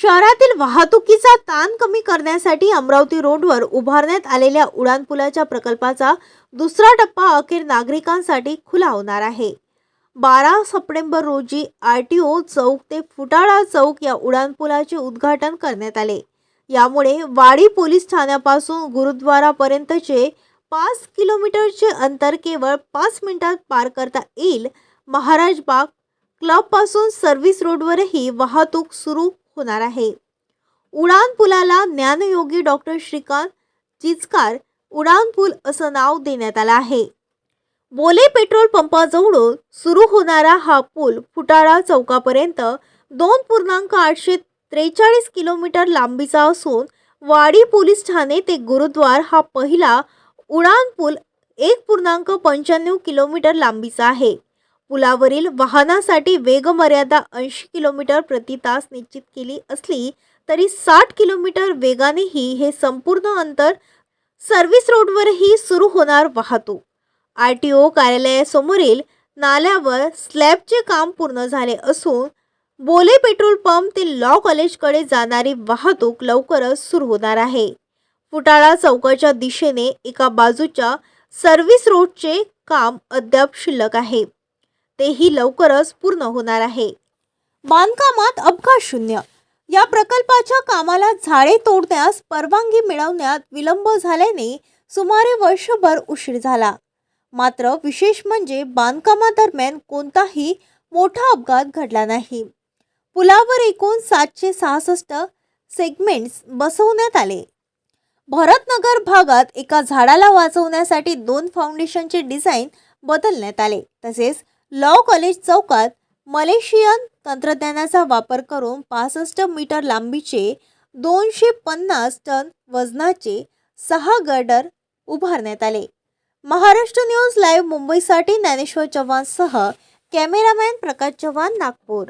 शहरातील वाहतुकीचा ताण कमी करण्यासाठी अमरावती रोडवर उभारण्यात आलेल्या उडाणपुलाच्या प्रकल्पाचा दुसरा टप्पा अखेर नागरिकांसाठी खुला होणार आहे. बारा सप्टेंबर रोजी आर टी ओ चौक ते फुटाळा चौक या उडानपुलाचे उद्घाटन करण्यात आले. यामुळे वाडी पोलीस ठाण्यापासून गुरुद्वारापर्यंतचे पाच किलोमीटरचे अंतर केवळ पाच मिनिटात पार करता येईल. महाराज बाग क्लबपासून सर्व्हिस रोडवरही वाहतूक सुरू होणार आहे. उडान पुलाला ज्ञानयोगी डॉक्टर श्रीकांत चिचकार उडान पूल असं नाव देण्यात आलं आहे. बोले पेट्रोल पंपाजवळून सुरू होणारा हा पूल फुटाळा चौकापर्यंत दोन पूर्णांक आठशे त्रेचाळीस किलोमीटर लांबीचा असून वाडी पोलीस ठाणे ते गुरुद्वार हा पहिला उडान पूल एक पूर्णांक पंच्याण्णव किलोमीटर लांबीचा आहे. पुलावरील वाहनासाठी वेगमर्यादा ऐंशी किलोमीटर प्रति तास निश्चित केली असली तरी साठ किलोमीटर वेगानेही हे संपूर्ण अंतर सर्व्हिस रोडवरही सुरू होणार वाहतूक. आर टी ओ कार्यालयासमोरील नाल्यावर स्लॅबचे काम पूर्ण झाले असून बोले पेट्रोल पंप ते लॉ कॉलेजकडे जाणारी वाहतूक लवकरच सुरू होणार आहे. फुटाळा चौकाच्या दिशेने एका बाजूच्या सर्व्हिस रोडचे काम अद्याप शिल्लक आहे. तेही लवकरच पूर्ण होणार आहे. बांधकामात अपघात शून्य. या प्रकल्पाच्या कामाला झाडे तोडण्यास परवानगी मिळवण्यात विलंब झाल्याने सुमारे वर्षभर उशीर झाला. मात्र विशेष म्हणजे बांधकामादरम्यान कोणताही मोठा अपघात घडला नाही. पुलावर एकूण सातशे सहासष्ट सेगमेंट्स बसवण्यात आले. भरतनगर भागात एका झाडाला वाचवण्यासाठी दोन फाउंडेशनचे डिझाईन बदलण्यात आले. तसेच लॉ कॉलेज चौकात मलेशियन तंत्रज्ञानाचा वापर करून पासष्ट मीटर लांबीचे दोनशे पन्नास टन वजनाचे सहा गर्डर उभारण्यात आले. महाराष्ट्र न्यूज लाईव्ह मुंबईसाठी ज्ञानेश्वर चव्हाणसह कॅमेरामॅन प्रकाश चव्हाण नागपूर.